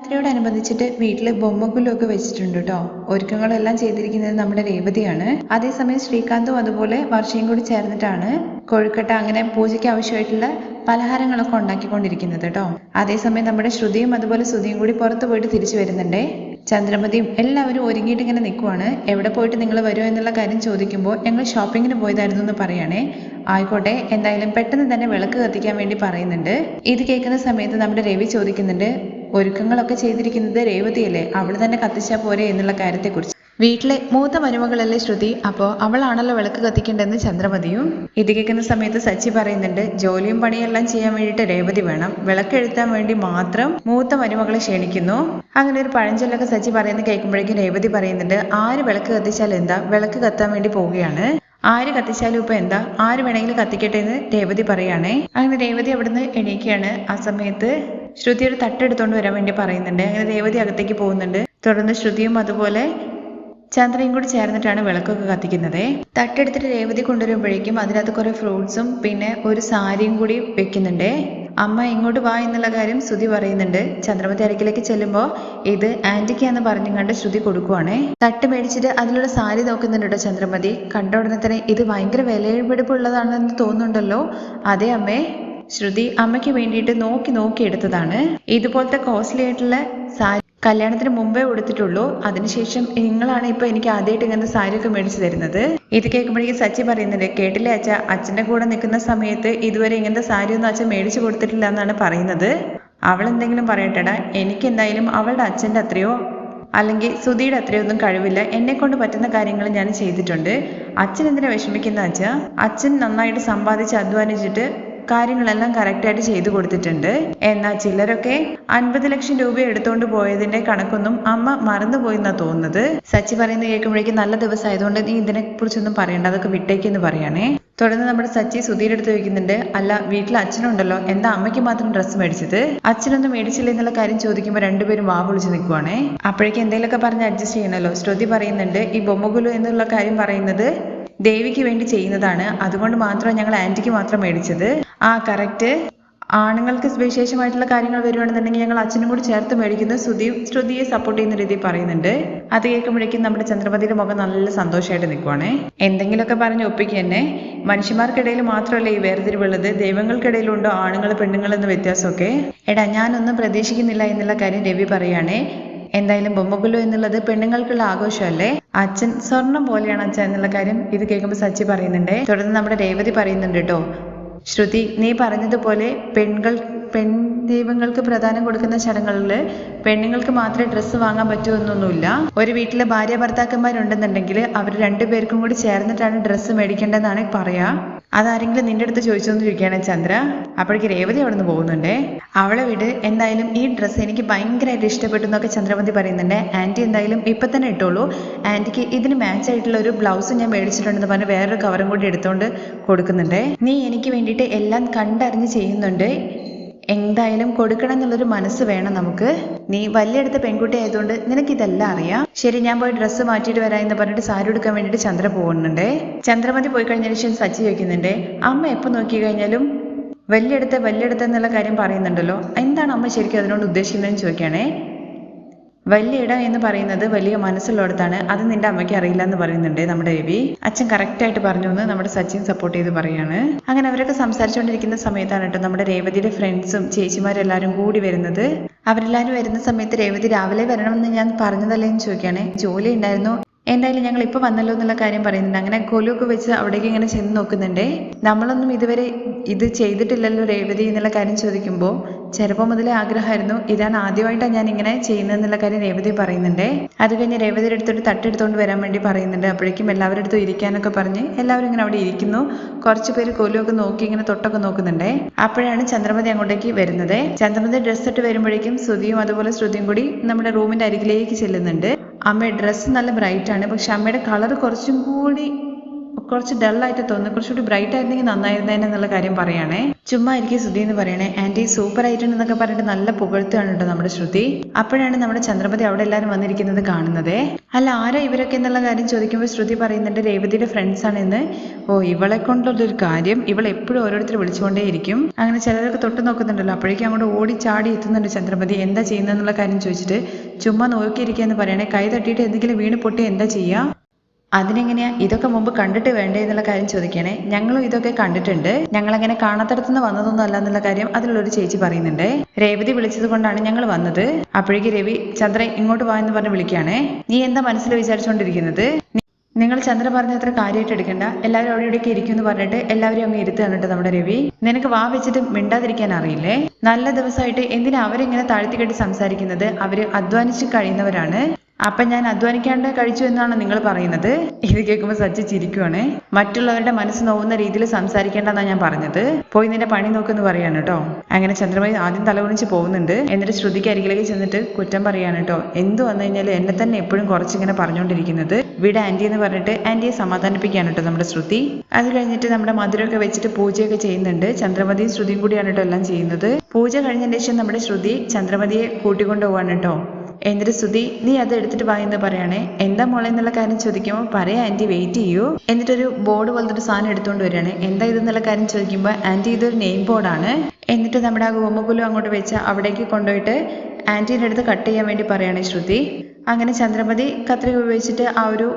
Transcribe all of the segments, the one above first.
രാത്രിയോടനുബന്ധിച്ചിട്ട് വീട്ടിൽ ബൊമ്മക്കുലൊക്കെ വെച്ചിട്ടുണ്ട് കേട്ടോ ഒരുക്കങ്ങളെല്ലാം ചെയ്തിരിക്കുന്നത് നമ്മുടെ രേവതിയാണ്. അതേസമയം ശ്രീകാന്തും അതുപോലെ വർഷയും കൂടി ചേർന്നിട്ടാണ് കൊഴുക്കട്ട അങ്ങനെ പൂജയ്ക്ക് ആവശ്യമായിട്ടുള്ള പലഹാരങ്ങളൊക്കെ ഉണ്ടാക്കിക്കൊണ്ടിരിക്കുന്നത് കേട്ടോ അതേസമയം നമ്മുടെ ശ്രുതിയും അതുപോലെ ശ്രുതിയും കൂടി പുറത്തു പോയിട്ട് തിരിച്ചു വരുന്നുണ്ടേ. ചന്ദ്രമതിയും എല്ലാവരും ഒരുങ്ങിയിട്ട് ഇങ്ങനെ നിൽക്കുവാണ് എവിടെ പോയിട്ട് നിങ്ങൾ വരുമോ എന്നുള്ള കാര്യം ചോദിക്കുമ്പോൾ ഞങ്ങൾ ഷോപ്പിങ്ങിന് പോയതായിരുന്നു എന്ന് പറയണേ. ആയിക്കോട്ടെ എന്തായാലും പെട്ടെന്ന് തന്നെ വിളക്ക് കത്തിക്കാൻ വേണ്ടി പറയുന്നുണ്ട്. ഇത് കേൾക്കുന്ന സമയത്ത് നമ്മുടെ രവി ചോദിക്കുന്നുണ്ട് ഒരുക്കങ്ങളൊക്കെ ചെയ്തിരിക്കുന്നത് രേവതിയല്ലേ അവൾ തന്നെ കത്തിച്ചാൽ പോരെ എന്നുള്ള കാര്യത്തെക്കുറിച്ച്. വീട്ടിലെ മൂത്ത മരുമകളല്ലേ ശ്രുതി? അപ്പോൾ അവളാണല്ലോ വിളക്ക് കത്തിക്കേണ്ടതെന്ന് ചന്ദ്രമതിയും. ഇത് കേൾക്കുന്ന സമയത്ത് സച്ചി പറയുന്നുണ്ട് ജോലിയും പണിയെല്ലാം ചെയ്യാൻ വേണ്ടിയിട്ട് രേവതി വേണം. വിളക്കെഴുത്താൻ വേണ്ടി മാത്രം മൂത്ത മരുമകളെ ക്ഷണിക്കുന്നു. അങ്ങനെ ഒരു പഴഞ്ചൊല്ലൊക്കെ സച്ചി പറയുന്നത് കേൾക്കുമ്പോഴേക്കും രേവതി പറയുന്നുണ്ട് ആര് വിളക്ക് കത്തിച്ചാൽ എന്താ? വിളക്ക് കത്താൻ വേണ്ടി പോവുകയാണ്. ആര് കത്തിച്ചാലും ഇപ്പൊ എന്താ? ആര് വേണമെങ്കിലും കത്തിക്കട്ടെ എന്ന് രേവതി പറയുകയാണേ അങ്ങനെ രേവതി അവിടുന്ന് എണീക്കുകയാണ് ആ സമയത്ത്. ശ്രുതി ഒരു തട്ടെടുത്തോണ്ട് വരാൻ വേണ്ടി പറയുന്നുണ്ട്. അങ്ങനെ രേവതി അകത്തേക്ക് പോകുന്നുണ്ട്. തുടർന്ന് ശ്രുതിയും അതുപോലെ ചന്ദ്രയും കൂടി ചേർന്നിട്ടാണ് വിളക്കൊക്കെ കത്തിക്കുന്നത്. തട്ടെടുത്തിട്ട് രേവതി കൊണ്ടുവരുമ്പോഴേക്കും അതിനകത്ത് കുറെ ഫ്രൂട്ട്സും പിന്നെ ഒരു സാരിയും കൂടി വെക്കുന്നുണ്ട്. അമ്മ ഇങ്ങോട്ട് വാ എന്നുള്ള കാര്യം ശ്രുതി പറയുന്നുണ്ട്. ചന്ദ്രമതി അരക്കിലേക്ക് ചെല്ലുമ്പോൾ ഇത് ആന്റിക്കാന്ന് പറഞ്ഞു കണ്ട് ശ്രുതി കൊടുക്കുവാണേ. തട്ട് മേടിച്ചിട്ട് അതിലുള്ള സാരി നോക്കുന്നുണ്ട് ചന്ദ്രമതി. കണ്ട ഉടനെ തന്നെ ഇത് ഭയങ്കര വിലപിടിപ്പുള്ളതാണെന്ന് തോന്നുന്നുണ്ടല്ലോ. അതേ അമ്മേ. ശ്രുതി അമ്മയ്ക്ക് വേണ്ടിയിട്ട് നോക്കി നോക്കി എടുത്തതാണ്. ഇതുപോലത്തെ കോസ്റ്റ്ലി ആയിട്ടുള്ള സാരി കല്യാണത്തിന് മുമ്പേ കൊടുത്തിട്ടുള്ളൂ അതിനുശേഷം നിങ്ങളാണ് ഇപ്പൊ എനിക്ക് ആദ്യമായിട്ട് ഇങ്ങനത്തെ സാരിയൊക്കെ മേടിച്ചു തരുന്നത്. ഇത് കേൾക്കുമ്പോഴേക്കും സച്ചി പറയുന്നുണ്ട് കേട്ടില്ലേ അച്ഛ? അച്ഛന്റെ കൂടെ നിൽക്കുന്ന സമയത്ത് ഇതുവരെ ഇങ്ങനത്തെ സാരി ഒന്നും അച്ഛൻ മേടിച്ചു കൊടുത്തിട്ടില്ല എന്നാണ് പറയുന്നത്. അവൾ എന്തെങ്കിലും പറയട്ടെടാ. എനിക്ക് എന്തായാലും അവളുടെ അച്ഛന്റെ അത്രയോ അല്ലെങ്കിൽ സുധിയുടെ അത്രയൊന്നും കഴിവില്ല. എന്നെ കൊണ്ട് പറ്റുന്ന കാര്യങ്ങൾ ഞാൻ ചെയ്തിട്ടുണ്ട്. അച്ഛൻ എന്തിനാ വിഷമിക്കുന്ന അച്ഛ? അച്ഛൻ നന്നായിട്ട് സമ്പാദിച്ച് അധ്വാനിച്ചിട്ട് കാര്യങ്ങളെല്ലാം കറക്റ്റായിട്ട് ചെയ്തു കൊടുത്തിട്ടുണ്ട്. എന്നാൽ ചിലരൊക്കെ അൻപത് ലക്ഷം രൂപ എടുത്തോണ്ട് പോയതിന്റെ കണക്കൊന്നും അമ്മ മറന്നുപോയി എന്നാ തോന്നുന്നത്. സച്ചി പറയുന്നത് കേൾക്കുമ്പോഴേക്കും നല്ല ദിവസം ആയതുകൊണ്ട് നീ ഇതിനെ കുറിച്ചൊന്നും പറയണ്ട അതൊക്കെ വിട്ടേക്കെന്ന് പറയണേ. തുടർന്ന് നമ്മുടെ സച്ചി സുധീർ എടുത്ത് ചോദിക്കുന്നുണ്ട് അല്ല വീട്ടിൽ അച്ഛനുണ്ടല്ലോ എന്താ അമ്മയ്ക്ക് മാത്രം ഡ്രസ്സ് മേടിച്ചത്? അച്ഛനൊന്നും മേടിച്ചില്ല എന്നുള്ള കാര്യം ചോദിക്കുമ്പോൾ രണ്ടുപേരും വാ പൊളിച്ച് നിൽക്കുവാണേ. അപ്പോഴേക്കും എന്തെങ്കിലുമൊക്കെ പറഞ്ഞ് അഡ്ജസ്റ്റ് ചെയ്യണല്ലോ ശ്രുതി പറയുന്നുണ്ട് ഈ ബൊമ്മഗുലു എന്നുള്ള കാര്യം പറയുന്നത് ദേവിക്ക് വേണ്ടി ചെയ്യുന്നതാണ്. അതുകൊണ്ട് മാത്രം ഞങ്ങൾ ആന്റിക്ക് മാത്രം മേടിച്ചത്. ആ കറക്റ്റ് ആണുങ്ങൾക്ക് വിശേഷമായിട്ടുള്ള കാര്യങ്ങൾ വരുവാണെന്നുണ്ടെങ്കിൽ ഞങ്ങൾ അച്ഛനും കൂടി ചേർത്ത് മേടിക്കുന്ന ശ്രുതി ശ്രുതിയെ സപ്പോർട്ട് ചെയ്യുന്ന രീതിയിൽ പറയുന്നുണ്ട്. അത് കേൾക്കുമ്പോഴേക്കും നമ്മുടെ ചന്ദ്രപതിയുടെ മുഖം നല്ല സന്തോഷമായിട്ട് നിൽക്കുവാണേ. എന്തെങ്കിലുമൊക്കെ പറഞ്ഞ് ഒപ്പിക്കുക തന്നെ മനുഷ്യന്മാർക്കിടയിൽ മാത്രമല്ല ഈ വേർതിരിവുള്ളത്. ദൈവങ്ങൾക്കിടയിലുണ്ടോ? ആണുങ്ങൾ പെണ്ണുങ്ങൾ എന്ന വ്യത്യാസമൊക്കെ. എടാ ഞാനൊന്നും പ്രതീക്ഷിക്കുന്നില്ല എന്നുള്ള കാര്യം രവി പറയുകയാണേ. എന്തായാലും ബൊമ്മക്കുലു എന്നുള്ളത് പെണ്ണുങ്ങൾക്കുള്ള ആഘോഷമല്ലേ? അച്ഛൻ സ്വർണം പോലെയാണ് അച്ഛൻ എന്നുള്ള കാര്യം ഇത് കേൾക്കുമ്പോൾ സച്ചി പറയുന്നുണ്ട്. തുടർന്ന് നമ്മുടെ രേവതി പറയുന്നുണ്ട് കേട്ടോ. ശ്രുതി നീ പറഞ്ഞതുപോലെ പെൺകൾ പെൺ ദൈവങ്ങൾക്ക് പ്രധാനം കൊടുക്കുന്ന ചടങ്ങുകളിൽ പെണ്ണുങ്ങൾക്ക് മാത്രമേ ഡ്രസ്സ് വാങ്ങാൻ പറ്റൂ എന്നൊന്നുമില്ല. ഒരു വീട്ടിലെ ഭാര്യ ഭർത്താക്കന്മാരുണ്ടെന്നുണ്ടെങ്കിൽ അവർ രണ്ടുപേർക്കും കൂടി ചേർന്നിട്ടാണ് ഡ്രസ്സ് മേടിക്കേണ്ടതെന്നാണ് പറയാ. അതാരെങ്കിലും നിന്റെ അടുത്ത് ചോദിച്ചോണ്ടിരിക്കുകയാണ് ചന്ദ്ര. അപ്പോഴേക്ക് രേവതി അവിടെ നിന്ന് പോകുന്നുണ്ടേ. അവളെ വിട് എന്തായാലും ഈ ഡ്രസ്സ് എനിക്ക് ഭയങ്കരമായിട്ട് ഇഷ്ടപ്പെട്ടു എന്നൊക്കെ ചന്ദ്രമതി പറയുന്നുണ്ട്. ആന്റി എന്തായാലും ഇപ്പൊ തന്നെ ഇട്ടോളൂ. ആന്റിക്ക് ഇതിന് മാച്ച് ആയിട്ടുള്ള ഒരു ബ്ലൗസ് ഞാൻ മേടിച്ചിട്ടുണ്ടെന്ന് പറഞ്ഞ് വേറൊരു കവറും കൂടി എടുത്തുകൊണ്ട് കൊടുക്കുന്നുണ്ട്. നീ എനിക്ക് വേണ്ടിയിട്ട് എല്ലാം കണ്ടറിഞ്ഞ് ചെയ്യുന്നുണ്ട്. എന്തായാലും കൊടുക്കണം എന്നുള്ളൊരു മനസ്സ് വേണം നമുക്ക്. നീ വലിയടുത്ത പെൺകുട്ടി ആയതുകൊണ്ട് നിനക്ക് ഇതെല്ലാം അറിയാം. ശരി ഞാൻ പോയി ഡ്രസ്സ് മാറ്റിയിട്ട് വരാം എന്ന് പറഞ്ഞിട്ട് സാരി എടുക്കാൻ വേണ്ടിയിട്ട് ചന്ദ്ര പോകുന്നുണ്ട്. ചന്ദ്രമതി പോയി കഴിഞ്ഞതിന് ശേഷം സച്ചി ചോദിക്കുന്നുണ്ട് അമ്മ എപ്പോൾ നോക്കി കഴിഞ്ഞാലും? വലിയടുത്ത് വലിയടുത്ത് എന്നുള്ള കാര്യം പറയുന്നുണ്ടല്ലോ. എന്താണ് അമ്മ ശരിക്കും അതിനോട് ഉദ്ദേശിക്കുന്നതെന്ന് ചോദിക്കുകയാണേ. വലിയ ഇടം എന്ന് പറയുന്നത് വലിയ മനസ്സുള്ളടത്താണ്. അത് നിന്റെ അമ്മയ്ക്ക് അറിയില്ല എന്ന് പറയുന്നുണ്ട് നമ്മുടെ രവി. അച്ഛൻ കറക്റ്റ് ആയിട്ട് പറഞ്ഞു എന്ന് നമ്മുടെ സച്ചിൻ സപ്പോർട്ട് ചെയ്ത് പറയാണ്. അങ്ങനെ അവരൊക്കെ സംസാരിച്ചുകൊണ്ടിരിക്കുന്ന സമയത്താണ് കേട്ടോ നമ്മുടെ രേവതിയുടെ ഫ്രണ്ട്സും ചേച്ചിമാരെല്ലാരും കൂടി വരുന്നത്. അവരെല്ലാവരും വരുന്ന സമയത്ത് രേവതി രാവിലെ വരണമെന്ന് ഞാൻ പറഞ്ഞതല്ലേ എന്ന് ചോദിക്കുകയാണ്. ജോലി ഉണ്ടായിരുന്നു. എന്തായാലും ഞങ്ങൾ ഇപ്പൊ വന്നല്ലോ എന്നുള്ള കാര്യം പറയുന്നുണ്ട്. അങ്ങനെ കൊലുവൊക്കെ വെച്ച് അവിടേക്ക് ഇങ്ങനെ ചെന്ന് നോക്കുന്നുണ്ട്. നമ്മളൊന്നും ഇതുവരെ ഇത് ചെയ്തിട്ടില്ലല്ലോ രേവതി എന്നുള്ള കാര്യം ചോദിക്കുമ്പോൾ ചെറുപ്പം മുതലേ ആഗ്രഹമായിരുന്നു. ഇതാണ് ആദ്യമായിട്ടാണ് ഞാൻ ഇങ്ങനെ ചെയ്യുന്നത് എന്നുള്ള കാര്യം രേവതി പറയുന്നുണ്ട്. അത് കഴിഞ്ഞ് രേവതിയുടെ അടുത്തോട്ട് തട്ടെടുത്തോണ്ട് വരാൻ വേണ്ടി പറയുന്നുണ്ട്. അപ്പോഴേക്കും എല്ലാവരുടെ അടുത്തും ഇരിക്കാനൊക്കെ പറഞ്ഞ് എല്ലാവരും ഇങ്ങനെ അവിടെ ഇരിക്കുന്നു. കുറച്ച് പേര് കോലുമൊക്കെ നോക്കി ഇങ്ങനെ തൊട്ടൊക്കെ നോക്കുന്നുണ്ട്. അപ്പോഴാണ് ചന്ദ്രമതി അങ്ങോട്ടേക്ക് വരുന്നത്. ചന്ദ്രമതി ഡ്രസ്സ് ഇട്ട് വരുമ്പോഴേക്കും ശ്രുതിയും അതുപോലെ ശ്രുതിയും കൂടി നമ്മുടെ റൂമിന്റെ അരികിലേക്ക് ചെല്ലുന്നുണ്ട്. അമ്മയുടെ ഡ്രസ്സ് നല്ല ബ്രൈറ്റ് ആണ്. പക്ഷെ അമ്മയുടെ കളർ കുറച്ചും കൂടി കുറച്ച് ഡൾ ആയിട്ട് തോന്നുന്നു. കുറച്ചുകൂടി ബ്രൈറ്റ് ആയിരുന്നെങ്കിൽ നന്നായിരുന്നേനെ എന്നുള്ള കാര്യം പറയുകയാണേ ചുമ്മാ ഇരിക്കും ശ്രുതി എന്ന് പറയണേ. ആന്റി സൂപ്പർ ആയിട്ടുണ്ട് എന്നൊക്കെ പറഞ്ഞിട്ട് നല്ല പുകഴ്ത്തുകയാണ് കേട്ടോ നമ്മുടെ ശ്രുതി. അപ്പോഴാണ് നമ്മുടെ ചന്ദ്രപതി അവിടെ എല്ലാവരും വന്നിരിക്കുന്നത് കാണുന്നത്. അല്ല ആരാ ഇവരൊക്കെ എന്നുള്ള കാര്യം ചോദിക്കുമ്പോൾ ശ്രുതി പറയുന്നുണ്ട് രേവതിയുടെ ഫ്രണ്ട്സ് ആണെന്ന്. ഓ ഇവളെ കൊണ്ടുള്ളൊരു കാര്യം ഇവൾ എപ്പോഴും ഓരോരുത്തർ വിളിച്ചുകൊണ്ടേയിരിക്കും അങ്ങനെ ചിലരൊക്കെ തൊട്ട് നോക്കുന്നുണ്ടല്ലോ. അപ്പോഴേക്കും അങ്ങോട്ട് ഓടി ചാടി എത്തുന്നുണ്ട് ചന്ദ്രപതി എന്താ ചെയ്യുന്നതെന്നുള്ള കാര്യം ചോദിച്ചിട്ട് ചുമ്മാ നോക്കിയിരിക്കുക എന്ന് പറയണേ. കൈ തട്ടിയിട്ട് എന്തെങ്കിലും വീണ് പൊട്ടി എന്താ ചെയ്യുക അതിനെങ്ങനെയാ ഇതൊക്കെ മുമ്പ് കണ്ടിട്ട് വേണ്ടേ എന്നുള്ള കാര്യം ചോദിക്കണേ ഞങ്ങളും ഇതൊക്കെ കണ്ടിട്ടുണ്ട്. ഞങ്ങൾ അങ്ങനെ കാണാത്തടത്തുനിന്ന് വന്നതൊന്നും അല്ല എന്നുള്ള കാര്യം അതിലുള്ളൊരു ചേച്ചി പറയുന്നുണ്ട്. രേവതി വിളിച്ചത് കൊണ്ടാണ് ഞങ്ങൾ വന്നത്. അപ്പോഴേക്ക് രവി ചന്ദ്ര ഇങ്ങോട്ട് വാ എന്ന് പറഞ്ഞ് വിളിക്കുകയാണേ. നീ എന്താ മനസ്സിൽ വിചാരിച്ചുകൊണ്ടിരിക്കുന്നത് നിങ്ങൾ ചന്ദ്ര പറഞ്ഞ അത്ര കാര്യമായിട്ട് എടുക്കണ്ട. എല്ലാവരും അവിടെ ഇവിടെയൊക്കെ ഇരിക്കും എന്ന് പറഞ്ഞിട്ട് എല്ലാവരും അങ്ങ് ഇരുത്തു തന്നിട്ട് നമ്മുടെ രവി നിനക്ക് വാ വെച്ചിട്ട് മിണ്ടാതിരിക്കാൻ അറിയില്ലേ? നല്ല ദിവസമായിട്ട് എന്തിനാ അവരിങ്ങനെ താഴ്ത്തിക്കെട്ടി സംസാരിക്കുന്നത്? അവർ അധ്വാനിച്ച് കഴിയുന്നവരാണ്. അപ്പൊ ഞാൻ അധ്വാനിക്കാണ്ട് കഴിച്ചു എന്നാണ് നിങ്ങൾ പറയുന്നത്? ഇത് കേൾക്കുമ്പോൾ സച്ചി ചിരിക്കുവാണേ. മറ്റുള്ളവരുടെ മനസ്സ് നോവുന്ന രീതിയിൽ സംസാരിക്കേണ്ടെന്നാണ് ഞാൻ പറഞ്ഞത്. പോയി നിന്റെ പണി നോക്കുമെന്ന് പറയാണ് കേട്ടോ. അങ്ങനെ ചന്ദ്രമതി ആദ്യം തലകുണിച്ച് പോകുന്നുണ്ട്. എന്നിട്ട് ശ്രുതിക്ക് അരികിലേക്ക് ചെന്നിട്ട് കുറ്റം പറയാണ് കേട്ടോ. എന്ത് വന്നു കഴിഞ്ഞാൽ എന്നെ തന്നെ എപ്പോഴും കുറച്ചിങ്ങനെ പറഞ്ഞുകൊണ്ടിരിക്കുന്നത്. വീടെ ആന്റി എന്ന് പറഞ്ഞിട്ട് ആന്റിയെ സമാധാനിപ്പിക്കുകയാണ് കേട്ടോ നമ്മുടെ ശ്രുതി. അത് കഴിഞ്ഞിട്ട് നമ്മുടെ മധുരമൊക്കെ വെച്ചിട്ട് പൂജയൊക്കെ ചെയ്യുന്നുണ്ട്. ചന്ദ്രമതിയും ശ്രുതിയും കൂടിയാണ് കേട്ടോ എല്ലാം ചെയ്യുന്നത്. പൂജ കഴിഞ്ഞതിന് ശേഷം നമ്മുടെ ശ്രുതി ചന്ദ്രമതിയെ കൂട്ടിക്കൊണ്ടു പോവാണ് കേട്ടോ. എന്നിട്ട് ശ്രുതി നീ അത് എടുത്തിട്ട് വാ എന്ന് പറയണേ. എന്താ മോളെ എന്നുള്ള കാര്യം ചോദിക്കുമ്പോൾ പറയാ ആന്റി വെയിറ്റ് ചെയ്യൂ. എന്നിട്ടൊരു ബോർഡ് പോലത്തെ ഒരു സാധനം എടുത്തുകൊണ്ട് വരികയാണ്. എന്താ ഇതെന്നുള്ള കാര്യം ചോദിക്കുമ്പോൾ ആന്റി ഇതൊരു നെയിം ബോർഡാണ് എന്നിട്ട് നമ്മുടെ ആ ഗോമകുലം അങ്ങോട്ട് വെച്ച് അവിടേക്ക് കൊണ്ടുപോയിട്ട് ആന്റീന്റെ അടുത്ത് കട്ട് ചെയ്യാൻ വേണ്ടി പറയാണ് ശ്രുതി. അങ്ങനെ ചന്ദ്രമതി കത്രിക ഉപയോഗിച്ചിട്ട് ആ ഒരു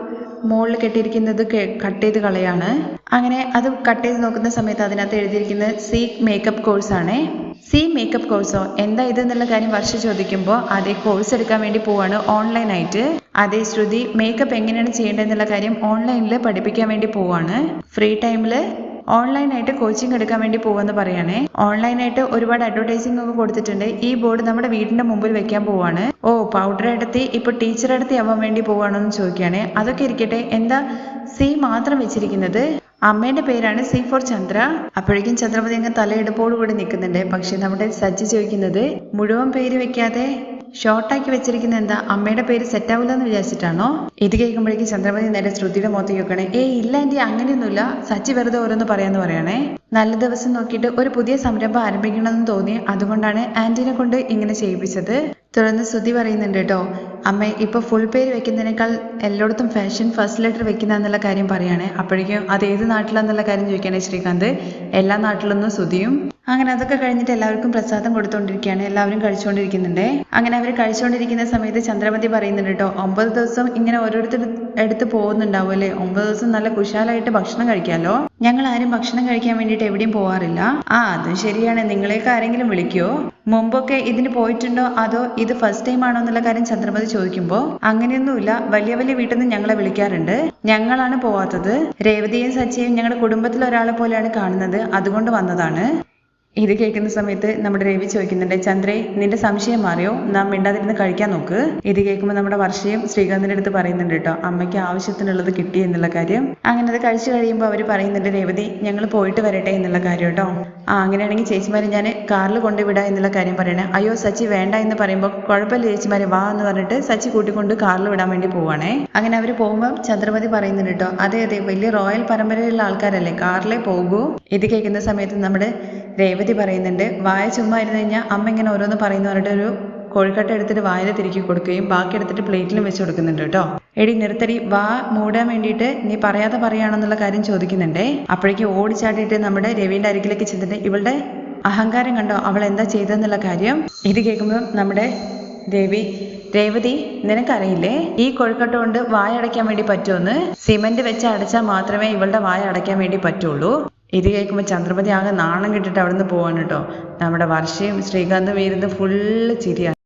മുകളിൽ കെട്ടിയിരിക്കുന്നത് കട്ട് ചെയ്ത് കളയാണ്. അങ്ങനെ അത് കട്ട് ചെയ്ത് നോക്കുന്ന സമയത്ത് അതിനകത്ത് എഴുതിയിരിക്കുന്നത് സി മേക്കപ്പ് കോഴ്സ് ആണ്. സി മേക്കപ്പ് കോഴ്സോ എന്താ ഇത് എന്നുള്ള കാര്യം വർഷ ചോദിക്കുമ്പോൾ അതേ കോഴ്സ് എടുക്കാൻ വേണ്ടി പോവാണ് ഓൺലൈനായിട്ട് അതേ ശ്രുതി മേക്കപ്പ് എങ്ങനെയാണ് ചെയ്യേണ്ടതെന്നുള്ള കാര്യം ഓൺലൈനിൽ പഠിപ്പിക്കാൻ വേണ്ടി പോവാണ്. ഫ്രീ ടൈമിൽ ഓൺലൈനായിട്ട് കോച്ചിങ് എടുക്കാൻ വേണ്ടി പോവാന്ന് പറയണേ. ഓൺലൈനായിട്ട് ഒരുപാട് അഡ്വർടൈസിംഗ് ഒക്കെ കൊടുത്തിട്ടുണ്ട്. ഈ ബോർഡ് നമ്മുടെ വീടിന്റെ മുമ്പിൽ വെക്കാൻ പോവാണ്. ഓ പൗഡർ എടുത്തി ഇപ്പൊ ടീച്ചർ എടുത്തി ആവാൻ വേണ്ടി പോവാണോന്ന് ചോദിക്കുകയാണെ. അതൊക്കെ ഇരിക്കട്ടെ എന്താ സി മാത്രം വെച്ചിരിക്കുന്നത്? അമ്മേന്റെ പേരാണ് സി ഫോർ ചന്ദ്ര. അപ്പോഴേക്കും ചന്ദ്രപതി അങ്ങ് തലയെടുപ്പോടുകൂടി നിൽക്കുന്നുണ്ട്. പക്ഷെ നമ്മുടെ സജ്ജി ചോദിക്കുന്നത് മുഴുവൻ പേര് വെക്കാതെ ഷോർട്ടാക്കി വെച്ചിരിക്കുന്ന എന്താ അമ്മയുടെ പേര് സെറ്റ് ആവില്ല എന്ന് വിചാരിച്ചിട്ടാണോ? ഇത് കേൾക്കുമ്പോഴേക്കും ചന്ദ്രമതി നേരെ ശ്രുതിയുടെ മുഖത്ത് വെക്കണേ ഏ ഇല്ല എന്റെ അങ്ങനെയൊന്നുമില്ല. സച്ചി വെറുതെ ഓരോന്ന് പറയാന്ന് പറയണേ. നല്ല ദിവസം നോക്കിയിട്ട് ഒരു പുതിയ സംരംഭം ആരംഭിക്കണമെന്ന് തോന്നി. അതുകൊണ്ടാണ് ആന്റിനെ കൊണ്ട് ഇങ്ങനെ ചെയ്യിപ്പിച്ചത്. തുടർന്ന് ശ്രുതി പറയുന്നുണ്ട് കേട്ടോ അമ്മ ഇപ്പൊ ഫുൾ പേര് വെക്കുന്നതിനേക്കാൾ എല്ലായിടത്തും ഫാഷൻ ഫസ്റ്റ് ലെറ്റർ വെക്കുന്ന എന്നുള്ള കാര്യം പറയാണ്. അപ്പോഴേക്കും അത് ഏത് നാട്ടിലാന്നുള്ള കാര്യം ചോദിക്കുകയാണ് ശ്രീകാന്ത്. എല്ലാ നാട്ടിലൊന്നും ശ്രുതിയും അങ്ങനെ അതൊക്കെ കഴിഞ്ഞിട്ട് എല്ലാവർക്കും പ്രസാദം കൊടുത്തുകൊണ്ടിരിക്കുകയാണ് എല്ലാവരും കഴിച്ചുകൊണ്ടിരിക്കുന്നുണ്ട് അങ്ങനെ അവർ കഴിച്ചുകൊണ്ടിരിക്കുന്ന സമയത്ത് ചന്ദ്രമതി പറയുന്നുണ്ട് കേട്ടോ ഒമ്പത് ദിവസം ഇങ്ങനെ ഓരോരുത്തർ എടുത്ത് പോകുന്നുണ്ടാവും അല്ലേ? ഒമ്പത് ദിവസം നല്ല കുശാലായിട്ട് ഭക്ഷണം കഴിക്കാമല്ലോ ഞങ്ങൾ ആരും ഭക്ഷണം കഴിക്കാൻ വേണ്ടിയിട്ട് എവിടെയും പോവാറില്ല. ആ അതും ശരിയാണ്. നിങ്ങളെയൊക്കെ ആരെങ്കിലും വിളിക്കുവോ മുമ്പൊക്കെ ഇതിന് പോയിട്ടുണ്ടോ? അതോ ഇത് ഫസ്റ്റ് ടൈം ആണോ എന്നുള്ള കാര്യം ചന്ദ്രമതി ചോദിക്കുമ്പോൾ അങ്ങനെയൊന്നുമില്ല. വലിയ വലിയ വീട്ടിൽ നിന്ന് ഞങ്ങളെ വിളിക്കാറുണ്ട്. ഞങ്ങളാണ് പോവാത്തത്. രേവതിയും സച്ചിയും ഞങ്ങളുടെ കുടുംബത്തിൽ ഒരാളെ പോലെയാണ് കാണുന്നത്. അതുകൊണ്ട് വന്നതാണ്. ഇത് കേൾക്കുന്ന സമയത്ത് നമ്മുടെ രവി ചോദിക്കുന്നുണ്ട് ചന്ദ്രേ നിന്റെ സംശയം മാറിയോ? നാം മിണ്ടാതിരുന്ന് കഴിക്കാൻ നോക്ക്. ഇത് കേൾക്കുമ്പോൾ നമ്മുടെ വർഷയും ശ്രീകാന്തിന്റെ അടുത്ത് പറയുന്നുണ്ട് കേട്ടോ അമ്മയ്ക്ക് ആവശ്യത്തിനുള്ളത് കിട്ടി എന്നുള്ള കാര്യം. അങ്ങനെ അത് കഴിച്ചു കഴിയുമ്പോൾ അവർ പറയുന്നുണ്ട് രേവതി ഞങ്ങൾ പോയിട്ട് വരട്ടെ എന്നുള്ള കാര്യം കേട്ടോ. ആ അങ്ങനെയാണെങ്കിൽ ചേച്ചിമാരെ ഞാൻ കാറിൽ കൊണ്ടുവിടാം എന്നുള്ള കാര്യം പറയണേ. അയ്യോ സച്ചി വേണ്ട എന്ന് പറയുമ്പോൾ കുഴപ്പമില്ല ചേച്ചിമാരെ വാ എന്ന് പറഞ്ഞിട്ട് സച്ചി കൂട്ടിക്കൊണ്ട് കാറിൽ വിടാൻ വേണ്ടി പോവാണേ. അങ്ങനെ അവർ പോകുമ്പോൾ ചന്ദ്രമതി പറയുന്നുണ്ട് കേട്ടോ അതെ അതെ വലിയ റോയൽ പരമ്പരയിലുള്ള ആൾക്കാരല്ലേ കാറിലേ പോകൂ. ഇത് കേൾക്കുന്ന സമയത്ത് നമ്മുടെ രേവതി പറയുന്നുണ്ട് വായ ചുമ്മാ ഇരുന്ന് കഴിഞ്ഞാൽ അമ്മ ഇങ്ങനെ ഓരോന്ന് പറയുന്ന പറഞ്ഞിട്ട് ഒരു കോഴിക്കട്ട എടുത്തിട്ട് വായിൽ തിരുക്കി കൊടുക്കുകയും ബാക്കി എടുത്തിട്ട് പ്ലേറ്റിലും വെച്ച് കൊടുക്കുന്നുണ്ട് കേട്ടോ. എടി നിർത്തടി വാ മൂടാൻ വേണ്ടിയിട്ട് നീ പറയാതെ പറയാണെന്നുള്ള കാര്യം ചോദിക്കുന്നുണ്ടേ. അപ്പോഴേക്ക് ഓടിച്ചാടിയിട്ട് നമ്മുടെ രവിയുടെ അരികിലേക്ക് ചെന്നിട്ട് ഇവളുടെ അഹങ്കാരം കണ്ടോ? അവൾ എന്താ ചെയ്തതെന്നുള്ള കാര്യം ഇത് കേൾക്കുമ്പോൾ നമ്മുടെ ദേവി രേവതി നിനക്കറിയില്ലേ? ഈ കൊഴുക്കട്ട കൊണ്ട് വായ അടയ്ക്കാൻ വേണ്ടി പറ്റുമെന്ന് സിമന്റ് വെച്ച് അടച്ചാൽ മാത്രമേ ഇവളുടെ വായ അടയ്ക്കാൻ വേണ്ടി പറ്റുള്ളൂ. ഇത് കേൾക്കുമ്പോൾ ചന്ദ്രപതി ആകെ നാണം കിട്ടിട്ട് അവിടുന്ന് പോവാണ് കേട്ടോ. നമ്മുടെ വർഷയും ശ്രീകാന്തും ഇരുന്ന് ഫുള്ള് ചിരിയാണ്